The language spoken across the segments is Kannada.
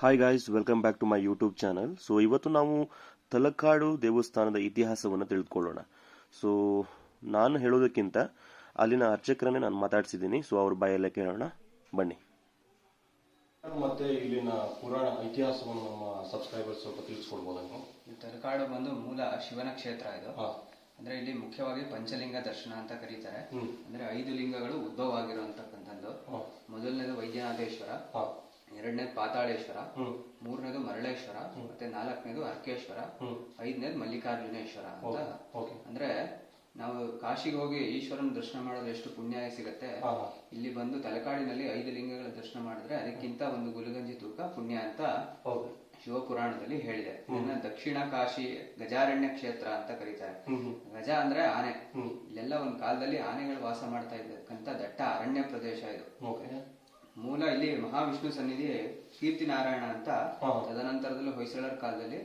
Hi guys welcome back to my YouTube channel so ಇವತ್ತು ನಾವು ತಲಕಾಡು ದೇವಸ್ಥಾನದ ಇತಿಹಾಸವನ್ನು ತಿಳಿದುಕೊಳ್ಳೋಣ ಸೊ ನಾನು ಹೇಳೋದಕ್ಕಿಂತ ಅಲ್ಲಿನ ಅರ್ಚಕರನ್ನೇ ನಾನು ಮಾತಾಡ್ಸಿದ್ದೀನಿ. ಸೊ ಅವ್ರ ಬಾಯಲ್ಲೇ ಕೇಳೋಣ. ಬನ್ನಿ. ಮತ್ತೆ ಇಲ್ಲಿನ ಪುರಾಣ ಇತಿಹಾಸವನ್ನು ನಮ್ಮ ಸಬ್ಸ್ಕ್ರೈಬರ್ಸ್ ಸ್ವಲ್ಪ ತಿಳಿಸ್ಕೊಡ್ಬೋದು ತಲಕಾಡು ಬಂದು ಮೂಲ ಶಿವನ ಕ್ಷೇತ್ರ ಇದು. ಅಂದ್ರೆ ಇಲ್ಲಿ ಮುಖ್ಯವಾಗಿ ಪಂಚಲಿಂಗ ದರ್ಶನ ಅಂತ ಕರೀತಾರೆ. ಅಂದ್ರೆ ಐದು ಲಿಂಗಗಳು ಉದ್ಭವ ಆಗಿರುವಂತಕ್ಕಂಥದ್ದು ಮೊದಲನೇದು ವೈದ್ಯನಾಥೇಶ್ವರ. ಎರಡನೇದು ಪಾತಾಳೇಶ್ವರ ಮೂರನೇದು ಮರಳೇಶ್ವರ ಮತ್ತೆ ನಾಲ್ಕನೇದು ಅರ್ಕೇಶ್ವರ ಐದನೇದು ಮಲ್ಲಿಕಾರ್ಜುನೇಶ್ವರ ಅಂತ. ಅಂದ್ರೆ ನಾವು ಕಾಶಿಗೆ ಹೋಗಿ ಈಶ್ವರನ ದರ್ಶನ ಮಾಡಿದ್ರೆ ಎಷ್ಟು ಪುಣ್ಯ ಸಿಗತ್ತೆ. ಇಲ್ಲಿ ಬಂದು ತಲಕಾಡಿನಲ್ಲಿ ಐದು ಲಿಂಗಗಳ ದರ್ಶನ ಮಾಡಿದ್ರೆ ಅದಕ್ಕಿಂತ ಒಂದು ಗುಲಗಂಜಿ ತೂಕ ಪುಣ್ಯ ಅಂತ ಶಿವಪುರಾಣದಲ್ಲಿ ಹೇಳಿದೆ. ಇದನ್ನ ದಕ್ಷಿಣ ಕಾಶಿ ಗಜಾರಣ್ಯ ಕ್ಷೇತ್ರ ಅಂತ ಕರೀತಾರೆ. ಗಜ ಅಂದ್ರೆ ಆನೆ. ಇಲ್ಲೆಲ್ಲ ಒಂದ್ ಕಾಲದಲ್ಲಿ ಆನೆಗಳು ವಾಸ ಮಾಡ್ತಾ ಇದ್ದಕ್ಕಂತ ದಟ್ಟ ಅರಣ್ಯ ಪ್ರದೇಶ ಇದು. ಮೂಲ ಇಲ್ಲಿ ಮಹಾವಿಷ್ಣು ಸನ್ನಿಧಿ ಕೀರ್ತಿ ನಾರಾಯಣ ಅಂತ ತದನಂತರದಲ್ಲಿ ಹೊಯ್ಸಳರ ಕಾಲದಲ್ಲಿ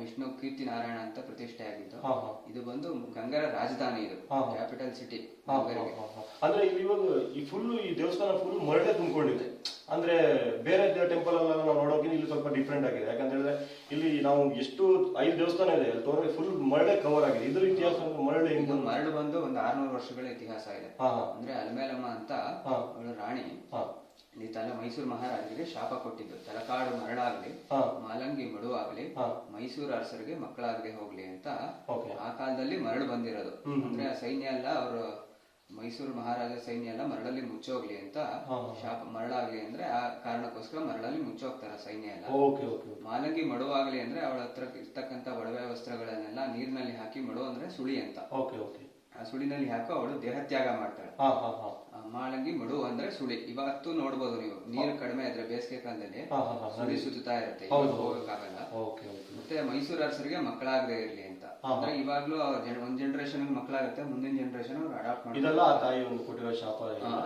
ವಿಷ್ಣು ಕೀರ್ತಿ ನಾರಾಯಣ ಅಂತ ಪ್ರತಿಷ್ಠೆ ಆಗಿದ್ದು ಇದು ಬಂದು ಗಂಗರ ರಾಜಧಾನಿ ಇದು ಕ್ಯಾಪಿಟಲ್ ಸಿಟಿ ಅಂದ್ರೆ ಇಲ್ಲಿ ಇವಾಗ ಈ ಫುಲ್ ಈ ದೇವಸ್ಥಾನ ಫುಲ್ ಮರಳೆ ತುಂಬಿಕೊಂಡಿದೆ. ಅಂದ್ರೆ ಬೇರೆ ಟೆಂಪಲ್ ಎಲ್ಲ ನಾವು ನೋಡೋಕೆ ಇಲ್ಲಿ ಸ್ವಲ್ಪ ಡಿಫ್ರೆಂಟ್ ಆಗಿದೆ. ಯಾಕಂದ್ರೆ ಹೇಳಿದ್ರೆ ಇಲ್ಲಿ ನಾವು ಎಷ್ಟು ಐದು ದೇವಸ್ಥಾನ ಇದೆ ಅಲ್ಲಿ ಫುಲ್ ಮರಳೆ ಕವರ್ ಆಗಿದೆ. ಇದ್ರ ಇತಿಹಾಸ ಮರಳೆ ಮರಳು ಬಂದು ಒಂದು ಆರ್ನೂರು ವರ್ಷಗಳ ಇತಿಹಾಸ ಇದೆ. ಅಂದ್ರೆ ಅಲ್ಮೇಲಮ್ಮ ಅಂತ ಅವಳು ರಾಣಿ. ತಲೆ ಮೈಸೂರು ಮಹಾರಾಜರಿಗೆ ಶಾಪ ಕೊಟ್ಟಿದ್ದು. ತಲಕಾಡು ಮರಳಾಗ್ಲಿ ಮಾಲಂಗಿ ಮಡುವಾಗ್ಲಿ ಮೈಸೂರು ಅರಸರಿಗೆ ಮಕ್ಕಳಾಗಲಿ ಹೋಗ್ಲಿ ಅಂತ ಆ ಕಾಲದಲ್ಲಿ ಮರಳು ಬಂದಿರೋದು. ಅಂದ್ರೆ ಆ ಸೈನ್ಯ ಎಲ್ಲ ಅವರು ಮೈಸೂರು ಮಹಾರಾಜ ಸೈನ್ಯ ಎಲ್ಲ ಮರಳಲ್ಲಿ ಮುಚ್ಚೋಗ್ಲಿ ಅಂತ ಶಾಪ ಮರಳಾಗ್ಲಿ ಅಂದ್ರೆ ಆ ಕಾರಣಕ್ಕೋಸ್ಕರ ಮರಳಲ್ಲಿ ಮುಚ್ಚೋಗ್ತಾರ ಸೈನ್ಯ ಎಲ್ಲ. ಮಾಲಂಗಿ ಮಡುವಾಗ್ಲಿ ಅಂದ್ರೆ ಅವಳ ಹತ್ರ ಇರ್ತಕ್ಕಂತ ಒಡವೆ ವಸ್ತ್ರಗಳನ್ನೆಲ್ಲ ನೀರಿನಲ್ಲಿ ಹಾಕಿ ಮಡು ಅಂದ್ರೆ ಸುಳಿ ಅಂತ. ಆ ಸುಳಿನಲ್ಲಿ ಹಾಕೋ ಅವಳು ದೇಹತ್ಯಾಗ ಮಾಡ್ತಾಳೆ. ಮಾಳಂಗಿ ಮಡು ಅಂದ್ರೆ ಸುಳಿ. ಇವತ್ತು ನೋಡ್ಬೋದು ನೀವು. ನೀರು ಕಡಿಮೆ ಇದ್ರೆ ಬೇಸಿಗೆ ಕಾಲದಲ್ಲಿ ಸುಳಿ ಸುತ್ತಾ ಇರುತ್ತೆ. ಹೋಗಕ್ಕಾಗಲ್ಲ. ಮತ್ತೆ ಮೈಸೂರು ಅರಸರಿಗೆ ಮಕ್ಕಳಾಗದೇ ಇರ್ಲಿ ಅಂತ. ಅಂದ್ರೆ ಇವಾಗ್ಲೂ ಒಂದ್ ಜನರೇಷನ್ ಮಕ್ಕಳಾಗುತ್ತೆ ಮುಂದಿನ ಜನರೇಷನ್ ಅವ್ರು ಅಡಾಪ್ಟ್ ಮಾಡಿ.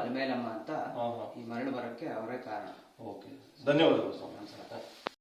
ಅಲ್ಮೇಲಮ್ಮ ಅಂತ ಈ ಮರಳು ಬರಕ್ಕೆ ಅವರೇ ಕಾರಣ. ಓಕೆ. ಧನ್ಯವಾದಗಳು